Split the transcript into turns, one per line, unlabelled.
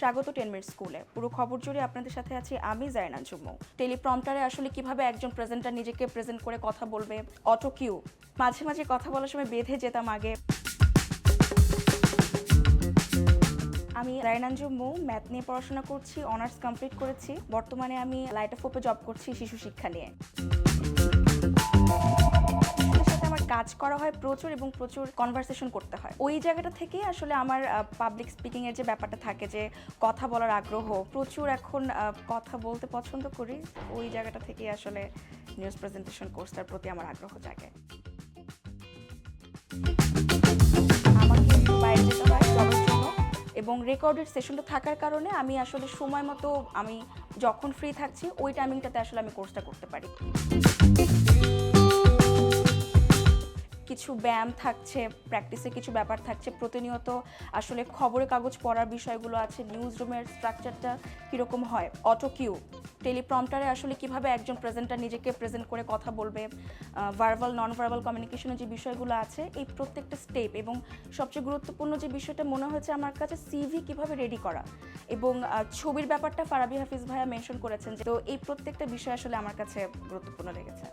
স্বাগত ten minute স্কুলে। পুরো খবর জুড়ে আপনাদের সাথে আছি আমি জায়না জুম্মু টেলিপ্রম্পটারে আসলে কীভাবে একজন প্রেজেন্টার নিজেকে প্রেজেন্ট করে কথা বলবে? Autocue. মাঝে মাঝে কথা বলার সময় বেঁধে যেতাম আগে। আমি রায়নান জুম্মু ম্যাথ নিয়ে পড়াশোনা করছি, অনার্স কমপ্লিট করেছি। বর্তমানে আমি লাইট অফ জব করছি শিশু শিক্ষা নিয়ে। কাজ করা হয় প্রচুর এবং প্রচুর কনভারসেশন করতে হয়। ওই জায়গাটা থেকে আসলে আমার পাবলিক স্পিকিং এর যে ব্যাপারটা থাকে যে কথা বলার আগ্রহ, প্রচুর এখন কথা বলতে পছন্দ করি, ওই জায়গাটা থেকে আসলে নিউজ প্রেজেন্টেশন কোর্সটার প্রতি আমার আগ্রহ জাগে। এবং রেকর্ডেড সেশনটা থাকার কারণে আমি আসলে সময় মতো আমি যখন ফ্রি থাকছি, ওই টাইমিংটাতে আসলে আমি কোর্সটা করতে পারি। কিছু ব্যায়াম থাকছে প্র্যাকটিসে কিছু ব্যাপার থাকছে। প্রতিনিয়ত আসলে খবরের কাগজ পড়ার বিষয়গুলো আছে নিউজ রুমের স্ট্রাকচারটা কীরকম হয়? অটো কিউ টেলিপ্রম্পটারে আসলে কীভাবে একজন প্রেজেন্টার নিজেকে প্রেজেন্ট করে কথা বলবে? ভার্বাল নন ভার্বাল কমিউনিকেশনের যে বিষয়গুলো আছে, এই প্রত্যেকটা স্টেপ এবং সবচেয়ে গুরুত্বপূর্ণ যে বিষয়টা মনে হয়েছে আমার কাছে সিভি কীভাবে রেডি করা? এবং ছবির ব্যাপারটা ফারাবি হাফিজ ভাইয়া মেনশন করেছেন যে, তো এই প্রত্যেকটা বিষয় আসলে আমার কাছে গুরুত্বপূর্ণ লেগেছে।